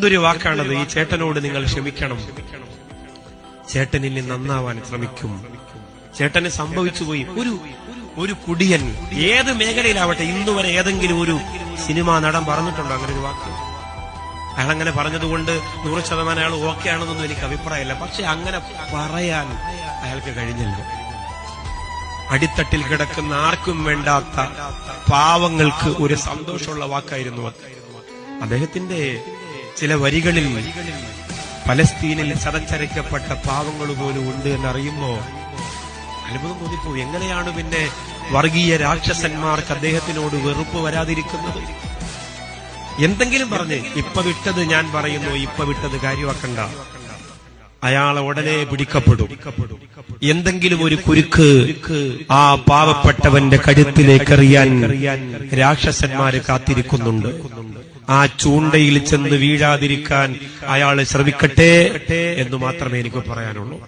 എന്തൊരു വാക്കാണത്? ഈ ചേട്ടനോട് നിങ്ങൾ ക്ഷമിക്കണം. ചേട്ടൻ നന്നാവാൻ ശ്രമിക്കും. ചേട്ടന് സംഭവിച്ചുപോയി ഒരു ഒരു കുടിയൻ ഏത് മേഖലയിലാവട്ടെ ഇന്ന് വരെ ഏതെങ്കിലും ഒരു സിനിമാ നടൻ പറഞ്ഞിട്ടുണ്ടോ അങ്ങനെ ഒരു വാക്ക്? അയാൾ അങ്ങനെ പറഞ്ഞതുകൊണ്ട് നൂറ് ശതമാനം അയാൾ ഓക്കെ ആണെന്നൊന്നും എനിക്ക് അഭിപ്രായമില്ല. പക്ഷെ അങ്ങനെ പറയാൻ അയാൾക്ക് കഴിഞ്ഞല്ലോ. അടിത്തട്ടിൽ കിടക്കുന്ന ആർക്കും വേണ്ടാത്ത പാവങ്ങൾക്ക് ഒരു സന്തോഷമുള്ള വാക്കായിരുന്നു അദ്ദേഹത്തിന്റെ ചില വരികളിൽ പലസ്തീനിൽ ചതച്ചരയ്ക്കപ്പെട്ട പാവങ്ങൾ പോലും ഉണ്ട് എന്നറിയുമ്പോ അത്ഭുതം തോന്നിപ്പോ എങ്ങനെയാണ് പിന്നെ വർഗീയ രാക്ഷസന്മാർക്ക് അദ്ദേഹത്തിനോട് വെറുപ്പ് വരാതിരിക്കുന്നത്? എന്തെങ്കിലും പറഞ്ഞ് ഇപ്പൊ വിട്ടത് ഞാൻ പറയുന്നു ഇപ്പൊ വിട്ടത് കാര്യമാക്കണ്ട. അയാളെ ഉടനെ പിടിക്കപ്പെടും. എന്തെങ്കിലും ഒരു കുരുക്ക് ആ പാവപ്പെട്ടവന്റെ കഴുത്തിലേക്ക് എറിയാൻ രാക്ഷസന്മാര് കാത്തിരിക്കുന്നുണ്ട്. ആ ചൂണ്ടയിൽ ചെന്ന് വീഴാതിരിക്കാൻ അയാൾ ശ്രമിക്കട്ടെ എന്ന് മാത്രമേ എനിക്ക് പറയാനുള്ളൂ.